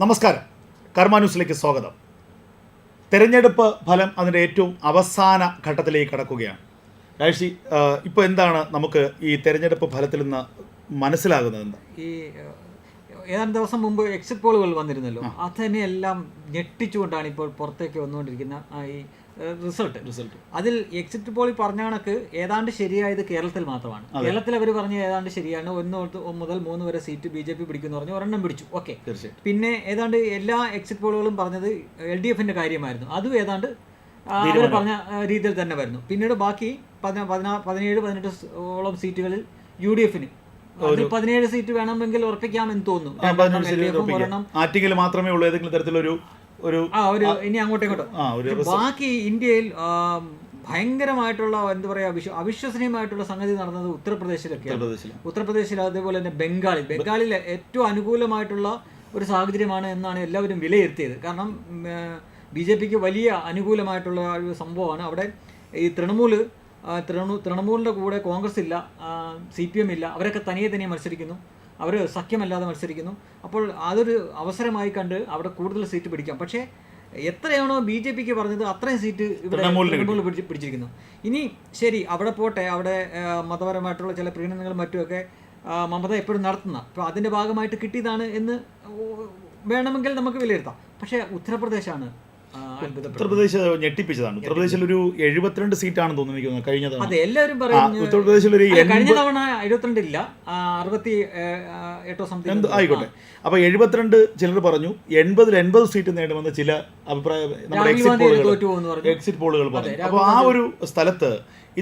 നമസ്കാരം. കർമാന്യൂസിലേക്ക് സ്വാഗതം. തെരഞ്ഞെടുപ്പ് ഫലം അതിന്റെ ഏറ്റവും അവസാന ഘട്ടത്തിലേക്ക് കടക്കുകയാണ്. രാജി ഇപ്പോൾ എന്താണ് നമുക്ക് ഈ തെരഞ്ഞെടുപ്പ് ഫലത്തിൽ നിന്ന് മനസ്സിലാകുന്നത് ഈ ഏതാനും ദിവസം മുമ്പ് എക്സിറ്റ് പോളുകൾ വന്നിരുന്നല്ലോ. അതിനെല്ലാം ഞെട്ടിച്ചുകൊണ്ടാണ് ഇപ്പോൾ പുറത്തേക്ക് വന്നുകൊണ്ടിരിക്കുന്ന ഈ റിസൾട്ട് റിസൾട്ട്. അതിൽ എക്സിറ്റ് പോളി പറഞ്ഞ കണക്ക് ഏതാണ്ട് ശരിയായത് കേരളത്തിൽ മാത്രമാണ്. കേരളത്തിൽ അവർ പറഞ്ഞ ഏതാണ്ട് ശരിയാണ്. ഒന്ന് മുതൽ മൂന്ന് വരെ സീറ്റ് ബി ജെ പി പിടിക്കുന്നു പറഞ്ഞു ഒരെണ്ണം പിടിച്ചു. ഓക്കെ തീർച്ചയായും പിന്നെ ഏതാണ്ട് എല്ലാ എക്സിറ്റ് പോളുകളും പറഞ്ഞത് എൽ ഡി എഫിന്റെ കാര്യമായിരുന്നു. അതും ഏതാണ്ട് അവർ പറഞ്ഞ രീതിയിൽ തന്നെ വരുന്നു. പിന്നീട് ബാക്കി പതിനാ പതിനാ- പതിനേഴ് പതിനെട്ട് ഓളം സീറ്റുകളിൽ യു ഡി എഫിന്. പതിനേഴ് സീറ്റ് വേണമെങ്കിൽ ഉറപ്പിക്കാമെന്ന് തോന്നുന്നു. മാത്രമേ ഉള്ളൂ ഏതെങ്കിലും തരത്തിലൊരു ഒരു ആ ഒരു ഇനി അങ്ങോട്ടും ഇങ്ങോട്ടും. ആ ഒരു ബാക്കി ഇന്ത്യയിൽ ഭയങ്കരമായിട്ടുള്ള എന്താ പറയാ വിശ്വ അവിശ്വസനീയമായിട്ടുള്ള സംഗതി നടന്നത് ഉത്തർപ്രദേശിലൊക്കെയാണ്. ഉത്തർപ്രദേശിൽ അതേപോലെ തന്നെ ബംഗാളിൽ. ബംഗാളിലെ ഏറ്റവും അനുകൂലമായിട്ടുള്ള ഒരു സാഹചര്യമാണ് എന്നാണ് എല്ലാവരും വിലയിരുത്തിയത്. കാരണം ബി ജെ പിക്ക് വലിയ അനുകൂലമായിട്ടുള്ള ഒരു സംഭവമാണ്. അവിടെ ഈ തൃണമൂൽ ആ, തൃണമൂലിന്റെ കൂടെ കോൺഗ്രസ് ഇല്ല സി പി എം ഇല്ല. അവരൊക്കെ തനിയെ തനിയെ മത്സരിക്കുന്നു. അവർ സഖ്യമല്ലാതെ മത്സരിക്കുന്നു. അപ്പോൾ അതൊരു അവസരമായി കണ്ട് അവിടെ കൂടുതൽ സീറ്റ് പിടിക്കാം. പക്ഷേ എത്രയാണോ ബി ജെ പിക്ക് പറഞ്ഞത് അത്രയും സീറ്റ് ഇവിടെ തൃണമൂൽ പിടിച്ചിരിക്കുന്നു. ഇനി ശരി അവിടെ പോട്ടെ. അവിടെ മതപരമായിട്ടുള്ള ചില പ്രീണനങ്ങളും മറ്റുമൊക്കെ മമത എപ്പോഴും നടത്തുന്ന. അപ്പോൾ അതിന്റെ ഭാഗമായിട്ട് കിട്ടിയതാണ് എന്ന് വേണമെങ്കിൽ നമുക്ക് വിലയിരുത്താം. പക്ഷേ ഉത്തർപ്രദേശാണ് ഉത്തർപ്രദേശ് ഞെട്ടിപ്പിച്ചതാണ്. ഉത്തർപ്രദേശിൽ ഒരു എഴുപത്തിരണ്ട് സീറ്റാണെന്ന് തോന്നുന്നു എനിക്ക് തോന്നുന്നു. കഴിഞ്ഞ തവണ. അതെ എല്ലാവരും പറയുന്നു ഉത്തർപ്രദേശിൽ ഒരു കഴിഞ്ഞ തവണ എഴുപത്തിരണ്ട് ഇല്ല. അറുപത്തി എട്ടോ സംതിങ് ആയിക്കോട്ടെ. അപ്പൊ എഴുപത്തിരണ്ട് ചിലർ പറഞ്ഞു എൺപതിൽ എൺപത് സീറ്റ് നേടുമെന്ന് ചില അഭിപ്രായം നമ്മുടെ എക്സിറ്റ് പോളുകൾ എക്സിറ്റ് പോളുകൾ പറഞ്ഞു. അപ്പോൾ ആ ഒരു സ്ഥലത്ത്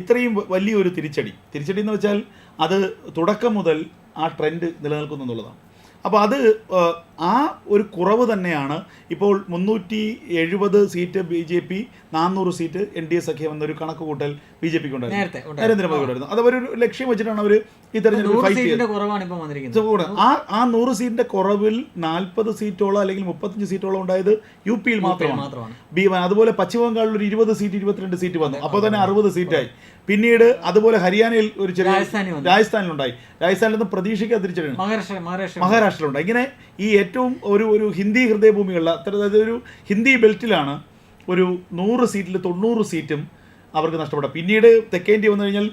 ഇത്രയും വലിയൊരു തിരിച്ചടി. തിരിച്ചടി എന്ന് വെച്ചാൽ അത് തുടക്കം മുതൽ ആ ട്രെൻഡ് നിലനിൽക്കുന്നു എന്നുള്ളതാണ്. അപ്പോൾ അത് ആ, ഒരു കുറവ് തന്നെയാണ് ഇപ്പോൾ മുന്നൂറ്റി എഴുപത് സീറ്റ് ബി ജെ പി നാനൂറ് സീറ്റ് എൻ ഡി എ സഖ്യം എന്നൊരു കണക്ക് കൂട്ടൽ ബി ജെ പിക്ക് ഉണ്ടായിരുന്നു. നരേന്ദ്രമോദി ഉണ്ടായിരുന്നു. അത് അവരൊരു ലക്ഷ്യം വെച്ചിട്ടാണ് അവർ ഈ തെരഞ്ഞെടുപ്പ് ആ ആ നൂറ് സീറ്റിന്റെ കുറവിൽ നാൽപ്പത് സീറ്റോളം അല്ലെങ്കിൽ മുപ്പത്തഞ്ച് സീറ്റോളം ഉണ്ടായത് യു പിയിൽ മാത്രമാണ്. മാത്രമാണ്. ബി അതുപോലെ പശ്ചിമ ബംഗാളിൽ ഒരു ഇരുപത് സീറ്റ് ഇരുപത്തിരണ്ട് സീറ്റ് വന്നു. അപ്പോൾ തന്നെ അറുപത് സീറ്റായി. പിന്നീട് അതുപോലെ ഹരിയാനയിൽ ഒരു ചെറിയ രാജസ്ഥാനിലുണ്ടായി. രാജസ്ഥാനിൽ നിന്ന് പ്രതീക്ഷയ്ക്ക് തിരിച്ചടിയാണ് മഹാരാഷ്ട്ര മഹാരാഷ്ട്ര മഹാരാഷ്ട്രയിലുണ്ട്. ഇങ്ങനെ ഈ ഏറ്റവും ഒരു ഒരു ഹിന്ദി ഹൃദയഭൂമിയുള്ള അത്തരം അതായത് ഒരു ഹിന്ദി ബെൽറ്റിലാണ് ഒരു നൂറ് സീറ്റിൽ തൊണ്ണൂറ് സീറ്റും അവർക്ക് നഷ്ടപ്പെട്ടു പിന്നീട് തെക്കേന്ത്യ വന്നു കഴിഞ്ഞാൽ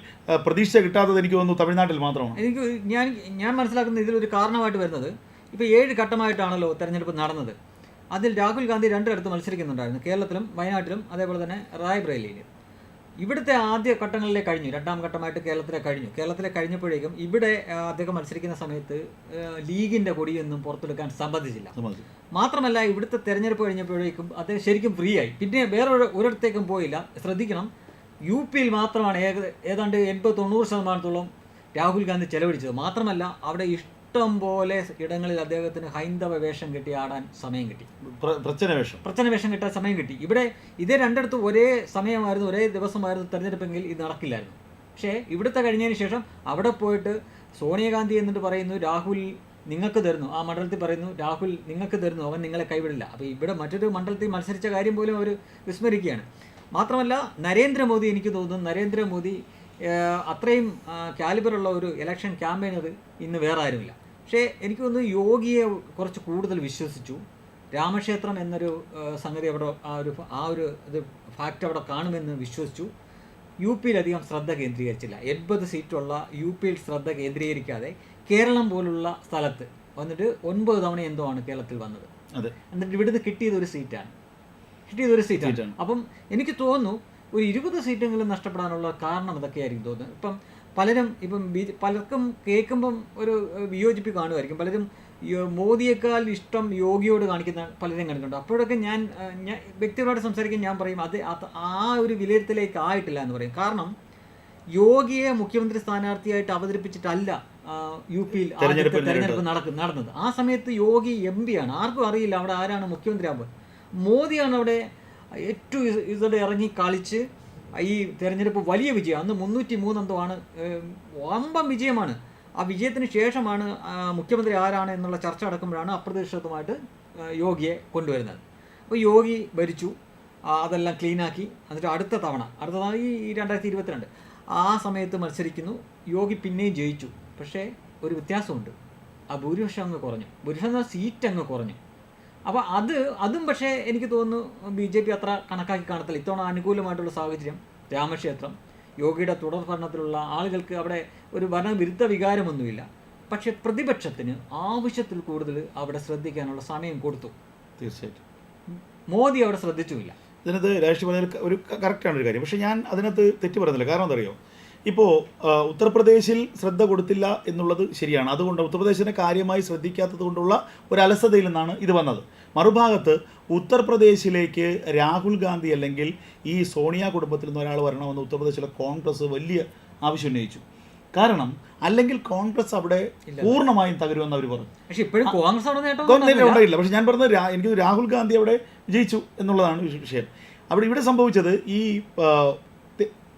പ്രതീക്ഷ കിട്ടാത്തത് എനിക്ക് തോന്നുന്നു തമിഴ്നാട്ടിൽ മാത്രമാണ്. എനിക്ക് ഞാൻ ഞാൻ മനസ്സിലാക്കുന്ന ഇതിലൊരു കാരണമായിട്ട് വരുന്നത് ഇപ്പോൾ ഏഴ് ഘട്ടമായിട്ടാണല്ലോ തെരഞ്ഞെടുപ്പ് നടന്നത്. അതിൽ രാഹുൽ ഗാന്ധി രണ്ടിടത്ത് മത്സരിക്കുന്നുണ്ടായിരുന്നു. കേരളത്തിലും വയനാട്ടിലും അതേപോലെ തന്നെ റായ്ബറേലിയിലും. ഇവിടുത്തെ ആദ്യ ഘട്ടങ്ങളിലെ കഴിഞ്ഞു. രണ്ടാം ഘട്ടമായിട്ട് കേരളത്തിലെ കഴിഞ്ഞു. കേരളത്തിലെ കഴിഞ്ഞപ്പോഴേക്കും ഇവിടെ അദ്ദേഹം മത്സരിക്കുന്ന സമയത്ത് ലീഗിന്റെ കൊടിയൊന്നും പുറത്തെടുക്കാൻ സമ്മതിച്ചില്ല. സമ്മതിച്ചു. മാത്രമല്ല ഇവിടുത്തെ തെരഞ്ഞെടുപ്പ് കഴിഞ്ഞപ്പോഴേക്കും അദ്ദേഹം ശരിക്കും ഫ്രീ ആയി പിന്നെ വേറെ ഒരിടത്തേക്കും പോയില്ല. ശ്രദ്ധിക്കണം. യു പിയിൽ മാത്രമാണ് ഏക ഏതാണ്ട് എൺപത് തൊണ്ണൂറ് ശതമാനത്തോളം രാഹുൽ ഗാന്ധി ചെലവഴിച്ചത്. മാത്രമല്ല അവിടെ ഇഷ്ടം പോലെ ഇടങ്ങളിൽ അദ്ദേഹത്തിന് ഹൈന്ദവ വേഷം കെട്ടി ആടാൻ സമയം കിട്ടി. പ്രശ്നവേഷം പ്രശ്നവേഷം വേഷം. കിട്ടാൻ സമയം കിട്ടി. ഇവിടെ ഇതേ രണ്ടിടത്തും ഒരേ സമയമായിരുന്നു ഒരേ ദിവസമായിരുന്നു തെരഞ്ഞെടുപ്പെങ്കിൽ ഇത് നടക്കില്ലായിരുന്നു. പക്ഷേ ഇവിടുത്തെ കഴിഞ്ഞതിന് ശേഷം അവിടെ പോയിട്ട് സോണിയാഗാന്ധി എന്നിട്ട് പറയുന്നു രാഹുൽ നിങ്ങൾക്ക് തരുന്നു. ആ മണ്ഡലത്തിൽ പറയുന്നു രാഹുൽ നിങ്ങൾക്ക് തരുന്നു അവൻ നിങ്ങളെ കൈവിടില്ല. അപ്പോൾ ഇവിടെ മറ്റൊരു മണ്ഡലത്തിൽ മത്സരിച്ച കാര്യം പോലും അവർ വിസ്മരിക്കുകയാണ്. മാത്രമല്ല നരേന്ദ്രമോദി എനിക്ക് തോന്നുന്നു നരേന്ദ്രമോദി അത്രയും കാലിബറുള്ള ഒരു ഇലക്ഷൻ ക്യാമ്പയിനർ ഇന്ന് വേറെ ആരുമില്ല. പക്ഷേ എനിക്ക് തോന്നുന്നു യോഗിയെ കുറച്ച് കൂടുതൽ വിശ്വസിച്ചു. രാമക്ഷേത്രം എന്നൊരു സംഗതി അവിടെ ആ ഒരു ആ ഒരു ഇത് ഫാക്റ്റ് അവിടെ കാണുമെന്ന് വിശ്വസിച്ചു. യു പിയിലധികം ശ്രദ്ധ കേന്ദ്രീകരിച്ചില്ല. എൺപത് സീറ്റുള്ള യു പിയിൽ ശ്രദ്ധ കേന്ദ്രീകരിക്കാതെ കേരളം പോലുള്ള സ്ഥലത്ത് വന്നിട്ട് ഒൻപത് തവണ എന്തോ ആണ് കേരളത്തിൽ വന്നത്. അതെ. എന്നിട്ട് ഇവിടുന്ന് കിട്ടിയത് ഒരു സീറ്റാണ്. കിട്ടിയത് ഒരു സീറ്റാണ്. സീറ്റാണ്. അപ്പം എനിക്ക് തോന്നുന്നു ഒരു ഇരുപത് സീറ്റെങ്കിലും നഷ്ടപ്പെടാനുള്ള കാരണം ഇതൊക്കെയായിരിക്കും തോന്നുന്നത്. ഇപ്പം പലരും ഇപ്പം ബി- പലർക്കും കേൾക്കുമ്പം ഒരു വിയോജിപ്പ് കാണുമായിരിക്കും. പലരും മോദിയേക്കാൾ ഇഷ്ടം യോഗിയോട് കാണിക്കുന്ന പലരും കണ്ടിട്ടുണ്ട്. അപ്പോഴൊക്കെ ഞാൻ ഞാൻ വ്യക്തിപരമായിട്ട് സംസാരിക്കാൻ ഞാൻ പറയും അത് ആ ഒരു വിലയിരുത്തലേക്ക് ആയിട്ടില്ല എന്ന് പറയും. കാരണം യോഗിയെ മുഖ്യമന്ത്രി സ്ഥാനാർത്ഥിയായിട്ട് അവതരിപ്പിച്ചിട്ടല്ല യു പിയിൽ തെരഞ്ഞെടുപ്പ് നടക്കും നടന്നത്. ആ സമയത്ത് യോഗി എം പി ആണ് ആർക്കും അറിയില്ല അവിടെ ആരാണ് മുഖ്യമന്ത്രി ആവുക മോദിയാണ് അവിടെ ഏറ്റവും ഇതോടെ ഇറങ്ങി കളിച്ച് ഈ തെരഞ്ഞെടുപ്പ് വലിയ വിജയം അന്ന് മുന്നൂറ്റി മൂന്നെന്തോ ആണ് വമ്പം വിജയമാണ്. ആ വിജയത്തിന് ശേഷമാണ് മുഖ്യമന്ത്രി ആരാണ് എന്നുള്ള ചർച്ച അടക്കുമ്പോഴാണ് അപ്രതീക്ഷിതമായിട്ട് യോഗിയെ കൊണ്ടുവരുന്നത്. അപ്പോൾ യോഗി ഭരിച്ചു അതെല്ലാം ക്ലീനാക്കി. എന്നിട്ട് അടുത്ത തവണ അടുത്ത തവണ ഈ രണ്ടായിരത്തി ഇരുപത്തിരണ്ട് ആ സമയത്ത് മത്സരിക്കുന്നു. യോഗി പിന്നെയും ജയിച്ചു. പക്ഷേ ഒരു വ്യത്യാസമുണ്ട്. ആ ഭൂരിപക്ഷം അങ്ങ് കുറഞ്ഞു. ഭൂരിപക്ഷം സീറ്റ് അങ്ങ് കുറഞ്ഞു. അപ്പോൾ അത് അതും പക്ഷേ എനിക്ക് തോന്നുന്നു ബി ജെ പി അത്ര കണക്കാക്കി കാണത്തില്ല. ഇത്തവണ അനുകൂലമായിട്ടുള്ള സാഹചര്യം രാമക്ഷേത്രം യോഗിയുടെ തുടർ ഭരണത്തിലുള്ള ആളുകൾക്ക് അവിടെ ഒരു ഭരണവിരുദ്ധ വികാരമൊന്നുമില്ല. പക്ഷെ പ്രതിപക്ഷത്തിന് ആവശ്യത്തിൽ കൂടുതൽ അവിടെ ശ്രദ്ധിക്കാനുള്ള സമയം കൊടുത്തു. തീർച്ചയായിട്ടും. മോദി അവിടെ ശ്രദ്ധിച്ചുമില്ല. ഇതിനകത്ത് രാഷ്ട്രീയ ഒരു കറക്റ്റാണ് ഒരു കാര്യം. പക്ഷേ ഞാൻ അതിനകത്ത് തെറ്റ് പറയുന്നില്ല കാരണം എന്താ അറിയോ ഇപ്പോൾ ഉത്തർപ്രദേശിൽ ശ്രദ്ധ കൊടുത്തില്ല എന്നുള്ളത് ശരിയാണ്. അതുകൊണ്ട് ഉത്തർപ്രദേശിനെ കാര്യമായി ശ്രദ്ധിക്കാത്തത് കൊണ്ടുള്ള ഒരു അലസതയിൽ നിന്നാണ് ഇത് വന്നത്. മറുഭാഗത്ത് ഉത്തർപ്രദേശിലേക്ക് രാഹുൽ ഗാന്ധി അല്ലെങ്കിൽ ഈ സോണിയ കുടുംബത്തിൽ നിന്ന് ഒരാൾ വരണമെന്ന് ഉത്തർപ്രദേശിലെ കോൺഗ്രസ് വലിയ ആവശ്യം ഉന്നയിച്ചു. കാരണം അല്ലെങ്കിൽ കോൺഗ്രസ് അവിടെ പൂർണമായും തകരുമെന്ന് അവർ പറഞ്ഞു. പക്ഷേ ഇപ്പോഴും കോൺഗ്രസ് ഉണ്ടായില്ല പക്ഷെ ഞാൻ പറഞ്ഞത് എനിക്ക് രാഹുൽ ഗാന്ധി അവിടെ വിജയിച്ചു എന്നുള്ളതാണ് വിഷ- വിഷയം. അവിടെ ഇവിടെ സംഭവിച്ചത് ഈ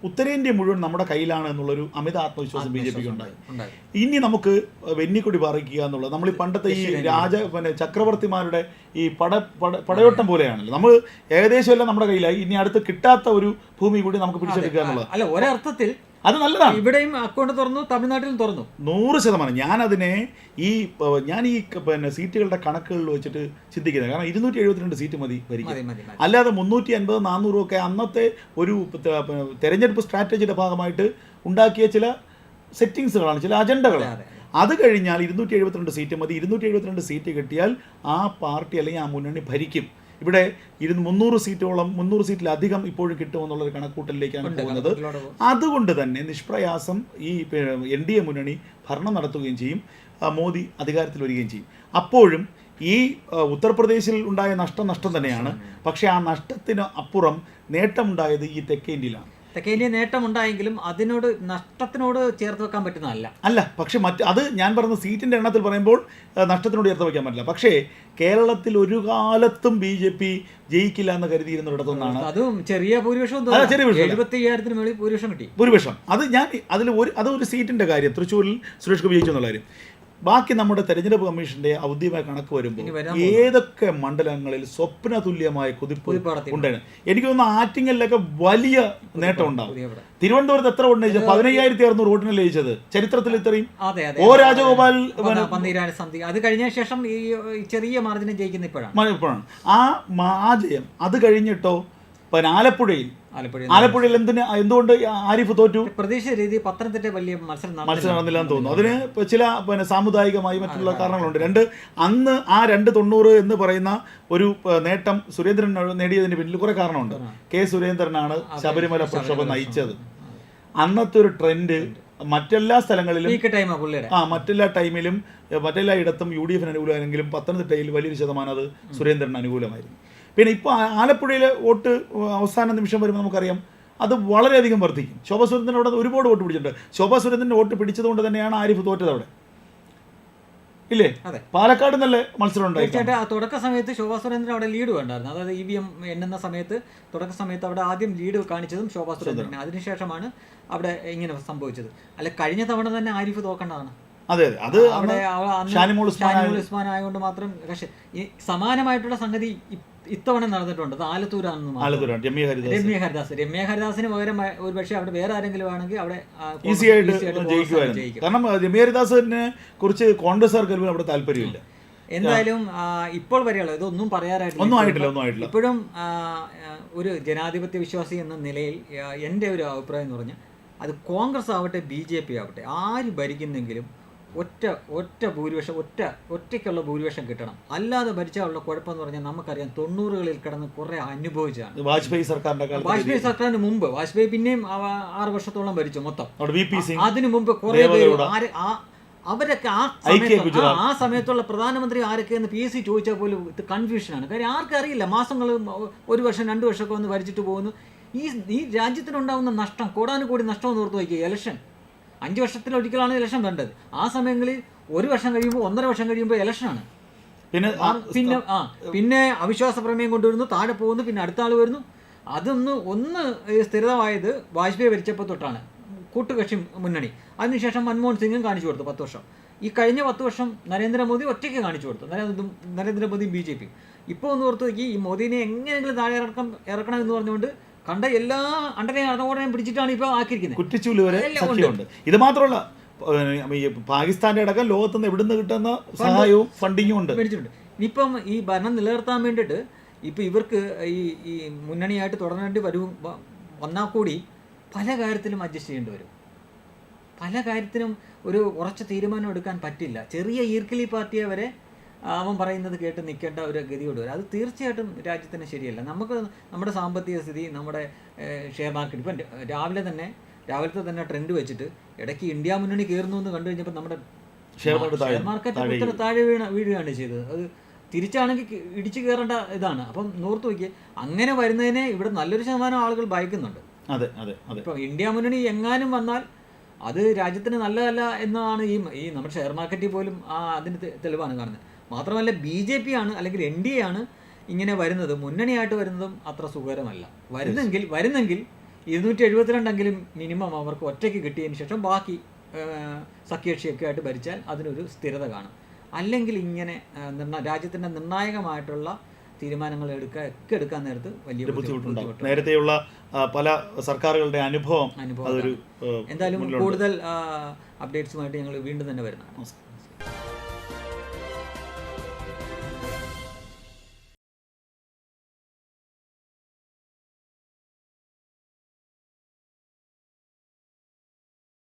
ഉത്തരേന്ത്യ മുഴുവൻ നമ്മുടെ കയ്യിലാണ് എന്നുള്ളൊരു അമിത ആത്മവിശ്വാസം ബി ജെ പിക്ക് ഉണ്ടായി. ഇനി നമുക്ക് വെന്നിക്കൊടി പറിക്കുക എന്നുള്ളത്. നമ്മൾ ഈ പണ്ടത്തെ ഈ രാജ പിന്നെ ചക്രവർത്തിമാരുടെ ഈ പട പട- പടയോട്ടം പോലെയാണല്ലോ. നമ്മൾ ഏകദേശം എല്ലാം നമ്മുടെ കയ്യിലായി. ഇനി അടുത്ത് കിട്ടാത്ത ഒരു ഭൂമി കൂടി നമുക്ക് പിടിച്ചെടുക്കുക എന്നുള്ളത്. അല്ല ഒരർത്ഥത്തിൽ അത് നല്ലതാണ്. ഇവിടെയും അക്കൗണ്ട് തുറന്നു തമിഴ്നാട്ടിലും തുറന്നു. നൂറ് ശതമാനം. ഞാനതിനെ ഈ ഞാൻ ഈ പിന്നെ സീറ്റുകളുടെ കണക്കുകളിൽ വെച്ചിട്ട് ചിന്തിക്കുന്നത്. കാരണം ഇരുന്നൂറ്റി എഴുപത്തിരണ്ട് സീറ്റ് മതി മതി അല്ലാതെ മുന്നൂറ്റി അൻപത് നാനൂറും ഒക്കെ അന്നത്തെ ഒരു തെരഞ്ഞെടുപ്പ് സ്ട്രാറ്റജിയുടെ ഭാഗമായിട്ട് ഉണ്ടാക്കിയ ചില സെറ്റിങ്സുകളാണ് ചില അജണ്ടകളാണ് അത് കഴിഞ്ഞാൽ ഇരുന്നൂറ്റി എഴുപത്തിരണ്ട് സീറ്റ് മതി. ഇരുന്നൂറ്റി എഴുപത്തിരണ്ട് സീറ്റ് കിട്ടിയാൽ ആ പാർട്ടി അല്ലെങ്കിൽ ആ മുന്നണി ഭരിക്കും. ഇവിടെ ഇരുന്ന് മുന്നൂറ് സീറ്റോളം മുന്നൂറ് സീറ്റിലധികം ഇപ്പോഴും കിട്ടുമെന്നുള്ളൊരു കണക്കൂട്ടലിലേക്കാണ് പോകുന്നത്. അതുകൊണ്ട് തന്നെ നിഷ്പ്രയാസം ഈ എൻ ഡി എ മുന്നണി ഭരണം നടത്തുകയും ചെയ്യും മോദി അധികാരത്തിൽ വരികയും ചെയ്യും. അപ്പോഴും ഈ ഉത്തർപ്രദേശിൽ ഉണ്ടായ നഷ്ടം നഷ്ടം തന്നെയാണ്. പക്ഷേ ആ നഷ്ടത്തിന് അപ്പുറം നേട്ടമുണ്ടായത് ഈ തെക്കേ ഇന്ത്യയിലാണ്. തെക്കേ നേട്ടമുണ്ടായെങ്കിലും അതിനോട് നഷ്ടത്തിനോട് ചേർത്ത് വെക്കാൻ പറ്റുന്നതല്ല. അല്ല പക്ഷെ മറ്റ് അത് ഞാൻ പറഞ്ഞ സീറ്റിന്റെ എണ്ണത്തിൽ പറയുമ്പോൾ നഷ്ടത്തിനോട് ചേർത്ത് വെക്കാൻ പറ്റില്ല. പക്ഷേ കേരളത്തിൽ ഒരു കാലത്തും ബി ജെ പി ജയിക്കില്ല എന്ന് കരുതിയിരുന്നിടത്തൊന്നാണ്. അതും ചെറിയ ഭൂരിപക്ഷം ചെറിയ ഭൂരിപക്ഷം. എഴുപത്തി അയ്യായിരത്തിന് മേളിൽ ഭൂരിപക്ഷം കിട്ടി. ഭൂരിപക്ഷം. അത് ഞാൻ അതിൽ ഒരു അത് ഒരു സീറ്റിന്റെ കാര്യം തൃശ്ശൂരിൽ സുരേഷ് ഗോപി ജയിച്ചു എന്നുള്ള കാര്യം. ബാക്കി നമ്മുടെ തെരഞ്ഞെടുപ്പ് കമ്മീഷന്റെ ഔദ്യോഗിക കണക്ക് വരുമ്പോൾ ഏതൊക്കെ മണ്ഡലങ്ങളിൽ സ്വപ്ന തുല്യമായ കുതിപ്പ് ഉണ്ടായിരുന്നു എനിക്ക് തോന്നുന്നു ആറ്റിങ്ങലിലൊക്കെ വലിയ നേട്ടം ഉണ്ടാവും. തിരുവനന്തപുരത്ത് എത്ര വോട്ട് ജയിച്ചത്? പതിനയ്യായിരത്തി അറുന്നൂറ് വോട്ടിന് ജയിച്ചത്? ചരിത്രത്തിൽ ഇത്രയും? ഓ രാജഗോപാൽ അത് കഴിഞ്ഞ ശേഷം ഈ ചെറിയ മാർജിനെ ജയിക്കുന്ന ഇപ്പോഴാണ്. ഇപ്പോഴാണ്. ആ മാജയം ആ ജയം അത് കഴിഞ്ഞിട്ടോ? പിന്നെ ആലപ്പുഴയിൽ ആലപ്പുഴ ആലപ്പുഴയിൽ എന്തിന് എന്തുകൊണ്ട് ആരിഫ് തോറ്റു? പ്രതീക്ഷ രീതി പത്തനംതിട്ട വലിയ മത്സരം മത്സരം നടന്നില്ല എന്ന് തോന്നുന്നു. അതിന് ചില പിന്നെ സാമുദായികമായി മറ്റുള്ള കാരണങ്ങളുണ്ട്. രണ്ട് അന്ന് ആ രണ്ട് തൊണ്ണൂറ് എന്ന് പറയുന്ന ഒരു നേട്ടം സുരേന്ദ്രൻ നേടിയതിന് പിന്നിൽ കുറെ കാരണമുണ്ട്. കെ സുരേന്ദ്രനാണ് ശബരിമല പ്രക്ഷോഭം നയിച്ചത്. അന്നത്തെ ഒരു ട്രെൻഡ്. മറ്റെല്ലാ സ്ഥലങ്ങളിലും ആ മറ്റെല്ലാ ടൈമിലും മറ്റെല്ലാ ഇടത്തും യു ഡി എഫിന് അനുകൂലമാണെങ്കിലും പത്തനംതിട്ടയിൽ വലിയൊരു ശതമാനം അത് സുരേന്ദ്രന് അനുകൂലമായിരുന്നു. പിന്നെ ഇപ്പോൾ ആലപ്പുഴയിലെ വോട്ട് അവസാന നിമിഷം വരുമ്പോൾ നമുക്കറിയാം അത് വളരെയധികം വർദ്ധിക്കും. ശോഭ സുരേന്ദ്രൻ അവിടെ ഒരുപാട് വോട്ട് പിടിച്ചിട്ടുണ്ട്. ശോഭ സുരേന്ദ്രന്റെ വോട്ട് പിടിച്ചതുകൊണ്ട് തന്നെയാണ് ആരിഫ് തോറ്റത് അവിടെ. ഇല്ലേ? അതെ. പാലക്കാട് നല്ല മത്സരം ഉണ്ടായി. തീർച്ചയായിട്ടും തുടക്ക സമയത്ത് ശോഭാ സുരേന്ദ്രൻ അവിടെ ലീഡ് വേണ്ടായിരുന്നു. അതായത് ഇ വി എം എണ്ണുന്ന സമയത്ത് തുടക്ക സമയത്ത് അവിടെ ആദ്യം ലീഡ് കാണിച്ചതും ശോഭാ സുരേന്ദ്രൻ. അതിനുശേഷമാണ് അവിടെ ഇങ്ങനെ സംഭവിച്ചത്. അല്ല കഴിഞ്ഞ തവണ തന്നെ ആരിഫ് തോക്കേണ്ടതാണ്? അതെ അതെ. അത് ഷാനിമോൾ ഉസ്മാൻ ആയതുകൊണ്ട് മാത്രം പക്ഷെ സമാനമായിട്ടുള്ള സംഗതി ഇത്തവണ നടന്നിട്ടുണ്ട്. അത് ആലത്തൂരാണെന്ന് രമ്യ ഹരിദാസ്. രമ്യ ഹരിദാസ്. രമ്യ ഹരിദാസിന് പകരം ഒരു പക്ഷേ അവിടെ വേറെ ആരെങ്കിലും ആണെങ്കിൽ അവിടെ ആ, ഈസി ആയിട്ട് ജയിക്കുമായിരുന്നു. കാരണം രമ്യ ഹരിദാസിനെ കുറിച്ച് കോൺഗ്രസ്സുകാർക്ക് അവിടെ താല്പര്യമില്ല. എന്തായാലും ഇപ്പോൾ വരെയുള്ള ഇതൊന്നും പറയാറായിട്ടില്ല ഒന്നും ആയിട്ടില്ല ഒന്നും ആയിട്ടില്ല. ഇപ്പോഴും ഒരു ജനാധിപത്യ വിശ്വാസി എന്ന നിലയിൽ എന്റെ ഒരു അഭിപ്രായം എന്ന് പറഞ്ഞാൽ അത് കോൺഗ്രസ് ആവട്ടെ ബി ജെ പി ആവട്ടെ ആര് ഭരിക്കുന്നെങ്കിലും ഒറ്റ ഒറ്റ ഭൂരിപക്ഷം ഒറ്റ ഒറ്റയ്ക്കുള്ള ഭൂരിപക്ഷം കിട്ടണം. അല്ലാതെ ഭരിച്ചാലുള്ള കുഴപ്പമെന്ന് പറഞ്ഞാൽ നമുക്കറിയാം തൊണ്ണൂറുകളിൽ കിടന്ന് കുറെ അനുഭവിച്ചാണ് വാജ്പേയി സർക്കാരിന്റെ വാജ്പേയി സർക്കാരിന് മുമ്പ് വാജ്പേയി പിന്നെയും ആറ് വർഷത്തോളം ഭരിച്ചു മൊത്തം. അതിനു മുമ്പ് കുറെ പേര് ആര് ആ അവരൊക്കെ ആ സമയത്ത് ആ- സമയത്തുള്ള പ്രധാനമന്ത്രി ആരൊക്കെയെന്ന് പി എസ് സി ചോദിച്ചാൽ പോലും ഇത് കൺഫ്യൂഷനാണ്. കാര്യം ആർക്കറിയില്ല മാസങ്ങൾ ഒരു വർഷം രണ്ട് വർഷമൊക്കെ വന്ന് ഭരിച്ചിട്ട് പോകുന്നു. ഈ ഈ രാജ്യത്തിനുണ്ടാവുന്ന നഷ്ടം കോടാനുകൂടി നഷ്ടം എന്ന് ഓർത്ത് വയ്ക്കുക ഇലക്ഷൻ. അഞ്ച് വർഷത്തിലൊരിക്കലാണ് ഇലക്ഷൻ വേണ്ടത് ആ സമയങ്ങളിൽ ഒരു വർഷം കഴിയുമ്പോൾ ഒന്നര വർഷം കഴിയുമ്പോൾ ഇലക്ഷനാണ് പിന്നെ പിന്നെ ആ പിന്നെ അവിശ്വാസ പ്രമേയം കൊണ്ടുവരുന്നു താഴെ പോകുന്നു പിന്നെ അടുത്ത ആൾ വരുന്നു. അതൊന്ന് ഒന്ന് സ്ഥിരതമായത് സ്ഥിരമായത് വാജ്പേയി ഭരിച്ചപ്പോൾ തൊട്ടാണ്. കൂട്ടുകക്ഷി മുന്നണി. അതിനുശേഷം മൻമോഹൻ സിംഗും കാണിച്ചു കൊടുത്തു പത്ത് വർഷം. ഈ കഴിഞ്ഞ പത്ത് വർഷം നരേന്ദ്രമോദി ഒറ്റയ്ക്ക് കാണിച്ചു കൊടുത്തു. Narendra Narendra Modi B J P ഇപ്പോൾ ഒന്ന് ഓർത്ത് നോക്കി ഈ മോദിനെ എങ്ങനെയെങ്കിലും താഴെ ഇറക്കം ഇറക്കണം എന്ന് പറഞ്ഞുകൊണ്ട് കണ്ട എല്ലാ അണ്ടനെയും അർദ്ധകോടനെയും പിടിച്ചിട്ടാണ് ഇപ്പോൾ ആക്കിയിരിക്കുന്നത്. കുറ്റിച്ചൂൽ വരെ. സഖ്യമുണ്ട്. ഇത് മാത്രമല്ല പാകിസ്ഥാന്റെ അടക്കം ലോകത്ത് നിന്ന് എവിടുന്ന് കിട്ടുന്ന സഹായവും ഫണ്ടിങ്ങും ഉണ്ട്. മേടിച്ചിട്ടുണ്ട്. ഇനിയിപ്പം ഈ ഭരണം നിലനിർത്താൻ വേണ്ടിയിട്ട് ഇപ്പം ഇവർക്ക് ഈ ഈ മുന്നണിയായിട്ട് തുടരേണ്ടി വരും വന്നാൽ കൂടി പല കാര്യത്തിലും അഡ്ജസ്റ്റ് ചെയ്യേണ്ടി വരും. പല കാര്യത്തിനും ഒരു ഉറച്ച തീരുമാനം എടുക്കാൻ പറ്റില്ല. ചെറിയ ഈർക്കിലി പാർട്ടിയെ വരെ അവൻ പറയുന്നത് കേട്ട് നിൽക്കേണ്ട ഒരു ഗതിയോട് വരും. അത് തീർച്ചയായിട്ടും രാജ്യത്തിന് ശരിയല്ല. നമുക്ക് നമ്മുടെ സാമ്പത്തിക സ്ഥിതി നമ്മുടെ ഷെയർ മാർക്കറ്റ് ഇപ്പം രാവിലെ തന്നെ രാവിലത്തെ തന്നെ ട്രെൻഡ് വെച്ചിട്ട് ഇടയ്ക്ക് ഇന്ത്യ മുന്നണി കയറുന്നു എന്ന് കണ്ടു കഴിഞ്ഞപ്പോൾ നമ്മുടെ ഷെയർ മാർക്കറ്റ് ഇത്ര താഴെ വീണ വീഴുകയാണ് ചെയ്തത്. അത് തിരിച്ചാണെങ്കിൽ ഇടിച്ചു കയറേണ്ട ഇതാണ്. അപ്പം നോർത്ത് നോക്കിയേ അങ്ങനെ വരുന്നതിനെ ഇവിടെ നല്ലൊരു ശതമാനം ആളുകൾ ഭയക്കുന്നുണ്ട്. അതെ അതെ അതെ. ഇപ്പം ഇന്ത്യ മുന്നണി എങ്ങാനും വന്നാൽ അത് രാജ്യത്തിന് നല്ലതല്ല എന്നാണ് ഈ ഈ നമ്മുടെ ഷെയർ മാർക്കറ്റിൽ പോലും ആ അതിന് തെളിവാണ് കാണുന്നത്. മാത്രമല്ല ബി ജെ പി ആണ് അല്ലെങ്കിൽ എൻ ഡി എ ആണ് ഇങ്ങനെ വരുന്നത്. മുന്നണിയായിട്ട് വരുന്നതും അത്ര സുഖകരമല്ല. വരുന്നെങ്കിൽ വരുന്നെങ്കിൽ ഇരുന്നൂറ്റി എഴുപത്തിരണ്ടെങ്കിലും മിനിമം അവർക്ക് ഒറ്റയ്ക്ക് കിട്ടിയതിന് ശേഷം ബാക്കി സഖ്യകക്ഷിയൊക്കെ ആയിട്ട് ഭരിച്ചാൽ അതിനൊരു സ്ഥിരത കാണും. അല്ലെങ്കിൽ ഇങ്ങനെ നിർണ രാജ്യത്തിന്റെ നിർണായകമായിട്ടുള്ള തീരുമാനങ്ങൾ എടുക്കുക ഒക്കെ എടുക്കാൻ നേരത്ത് വലിയ ഒരു ബുദ്ധിമുട്ടുണ്ടാവും നേരത്തെയുള്ള പല സർക്കാരുകളുടെ അനുഭവം അനുഭവം എന്തായാലും കൂടുതൽ അപ്ഡേറ്റ്സുമായിട്ട് ഞങ്ങൾ വീണ്ടും തന്നെ വരുന്നതാണ്. നമസ്കാരം.